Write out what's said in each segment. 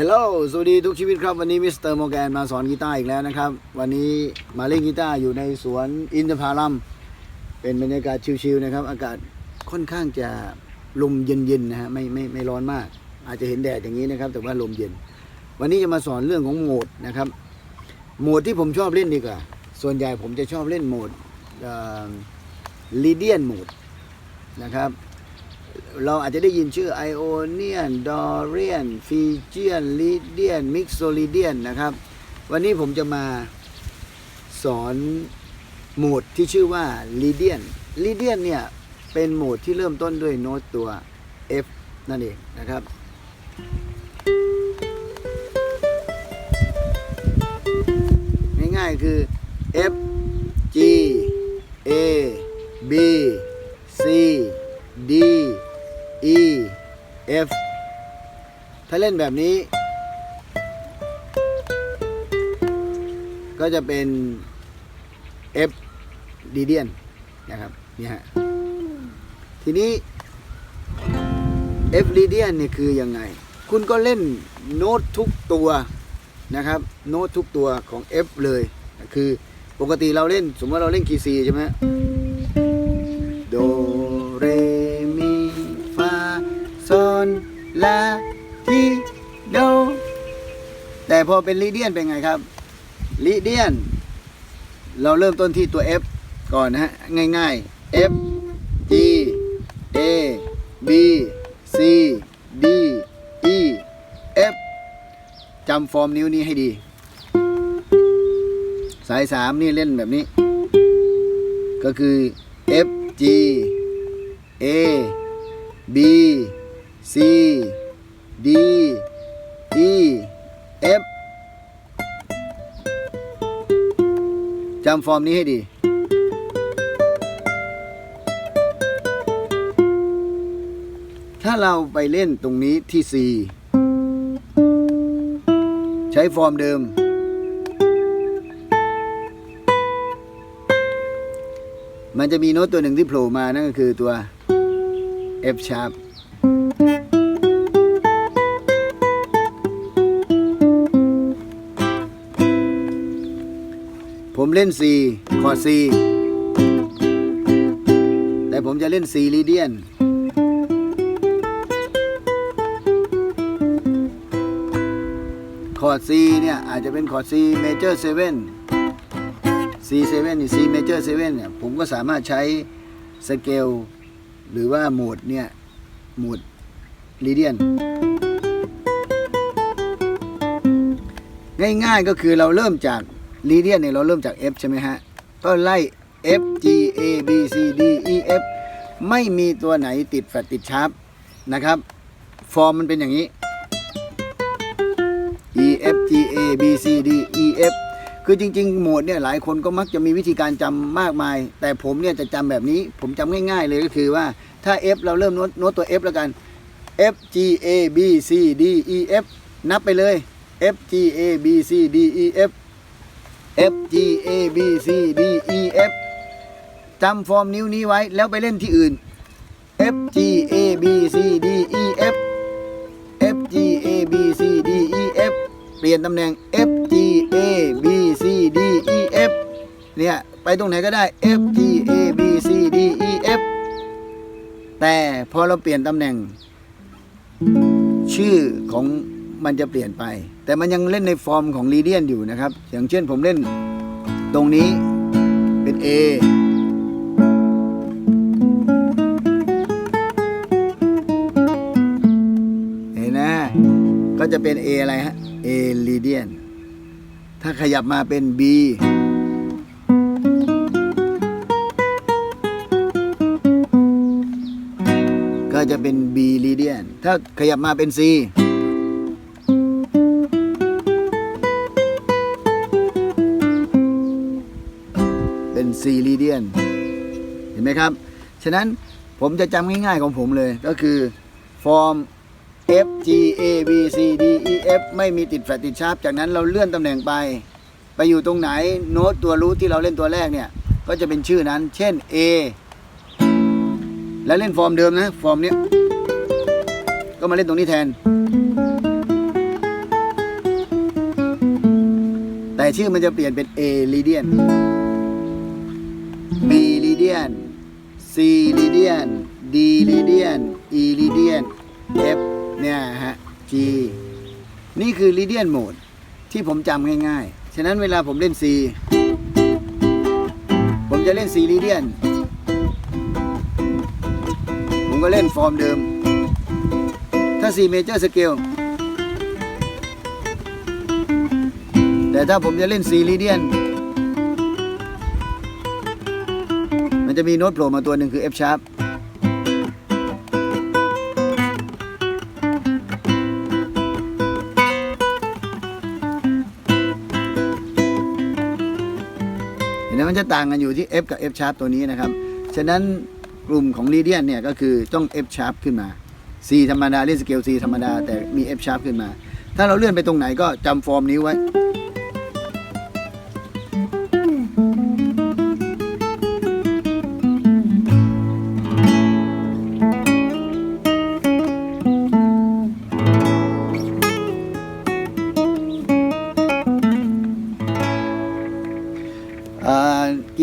ฮลโหลสวัสดีทุกชีวิตครับ วันนี้มิสเตอร์โมแกนมาสอนกีตาร์อีกแล้วนะครับ วันนี้มาเล่นกีตาร์อยู่ในสวนอินทผลัม เป็นบรรยากาศชิลๆนะครับ อากาศค่อนข้างจะลมเย็นๆนะฮะไม่ไม่ไม่ร้อนมาก อาจจะเห็นแดดอย่างนี้นะครับ แต่ว่าลมเย็น วันนี้จะมาสอนเรื่องของโหมดนะครับ โหมดที่ผมชอบเล่นดีกว่า ส่วนใหญ่ผมจะชอบเล่นโหมดลีเดียนโหมดนะครับ เราอาจจะได้ยินชื่อไอโอเนียนดอเรียนฟีเจียนลิเดียนมิกโซลิเดียนนะครับ วันนี้ผมจะมาสอนโหมดที่ชื่อว่าลิเดียนลิเดียนเนี่ย เป็นโหมดที่เริ่มต้นด้วยโน้ตตัว F นั่นเองนะครับ ง่ายๆคือ F ถ้าเล่นแบบนี้ ก็จะเป็น F ดีเดียนนะครับนี่ฮะทีนี้ F ลีเดียนเนี่ยคือยังไง คุณก็เล่นโน้ตทุกตัวนะครับ โน้ตทุกตัวของ F เลย คือปกติเราเล่น สมมติเราเล่นคีซีใช่ไหม พอเป็นลีเดียนเป็นไงครับลีเดียน เราเริ่มต้นที่ตัว F ก่อนนะฮะ ง่ายๆ F G A B C D E F จำฟอร์มนิ้วนี้ให้ดี สายสามนี่เล่นแบบนี้ ก็คือ F G A B C D จำฟอร์มนี้ให้ดีถ้าเราไปเล่นตรงนี้ที่ C ใช้ฟอร์มเดิม มันจะมีโน้ตตัวหนึ่งที่โผล่มานั่นก็คือตัว F sharp ผมเล่น C คอร์ด C แต่ผมจะเล่น C ลีเดียน คอร์ด C เนี่ย อาจจะเป็นคอร์ด C major 7 C7 นี่ C major 7เนี่ย ผมก็สามารถใช้สเกลหรือว่าโหมดเนี่ย โหมดลีเดียน ง่ายๆก็คือเราเริ่มจาก ลีเดียนเนี่ยเราเริ่มจาก F ใช่ไหมฮะ ก็ไล่ F G A B C D E F ไม่มีตัวไหนติดแฟลตติดชาร์ปนะครับ ฟอร์มมันเป็นอย่างนี้ E F G A B C D E F คือจริงๆโหมดเนี่ยหลายคนก็มักจะมีวิธีการจำมากมาย แต่ผมเนี่ยจะจำแบบนี้ ผมจำง่าย ๆ เลยก็คือว่าถ้า F เราเริ่มโน้ตโน้ตตัว F แล้วกัน F G A B C D E F นับไปเลย F G A B C D E F F G A B C D E F จำฟอร์มนิ้วนี้ไว้แล้วไปเล่นที่อื่น F G A B C D E F F G A B C D E F เปลี่ยนตำแหน่ง F G A B C D E F เนี่ยไปตรงไหนก็ได้ F G A B C D E F แต่พอเราเปลี่ยนตำแหน่ง ชื่อของ มันจะเปลี่ยนไป แต่มันยังเล่นในฟอร์มของลีเดียนอยู่นะครับ อย่างเช่นผมเล่นตรงนี้เป็น A เห็นนะก็จะเป็น A อะไรฮะ A ลีเดียนถ้าขยับมาเป็น B ก็จะเป็น B ลีเดียนถ้าขยับมาเป็น C เป็น C ลีเดียน เห็นไหมครับ ฉะนั้นผมจะจำง่ายๆของผมเลยก็คือฟอร์ม F G A B C D E F ไม่มีติดแฟลตติดชาร์ปจากนั้นเราเลื่อนตำแหน่งไป ไปอยู่ตรงไหนโน้ตตัวรูทที่เราเล่นตัวแรกเนี่ย ก็จะเป็นชื่อนั้น เช่น A แล้วเล่นฟอร์มเดิมนะ ฟอร์มเนี้ย ก็มาเล่นตรงนี้แทน แต่ชื่อมันจะเปลี่ยนเป็น A ลีเดียน B ลีเดียน C ลีเดียน D ลีเดียน E ลีเดียน F เนี่ยฮะ G นี่คือลีเดียนโหมดที่ผมจำง่ายๆ ฉะนั้นเวลาผมเล่น C ผมจะเล่น C ลีเดียน ผมก็เล่นฟอร์มเดิม ถ้า C major scale แต่ถ้าผมจะเล่น C ลีเดียน จะมีโน้ตโผล่มาตัวหนึ่งคือ F sharp เห็นไหมมันจะต่างกันอยู่ที่ F กับ F sharp ตัวนี้นะครับ ฉะนั้นกลุ่มของลีเดียนเนี่ยก็คือต้อง F sharp ขึ้นมา C ธรรมดาเล่นสเกล C ธรรมดา แต่มี F sharp ขึ้นมา ถ้าเราเลื่อนไปตรงไหนก็จำฟอร์มนี้ไว้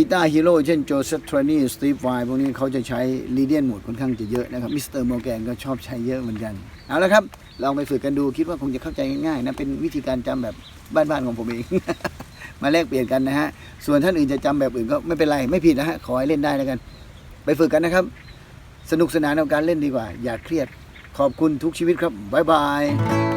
กีตาร์ฮีโร่เช่นโจเซฟทรนี่สตีฟไวพวกนี้เขาจะใช้ลีเดียนโหมดค่อนข้างจะเยอะนะครับมิสเตอร์โมแกนก็ชอบใช้เยอะเหมือนกัน เอาละครับลองไปฝึกกันดูคิดว่าคงจะเข้าใจง่ายๆนะ เป็นวิธีการจำแบบบ้านๆของผมเอง มาแลกเปลี่ยนกันนะฮะ ส่วนท่านอื่นจะจำแบบอื่นก็ไม่เป็นไร ไม่ผิดนะฮะ ขอให้เล่นได้แล้วกัน ไปฝึกกันนะครับ สนุกสนานกับการเล่นดีกว่า อย่าเครียดขอบคุณทุกชีวิตครับบ๊ายบาย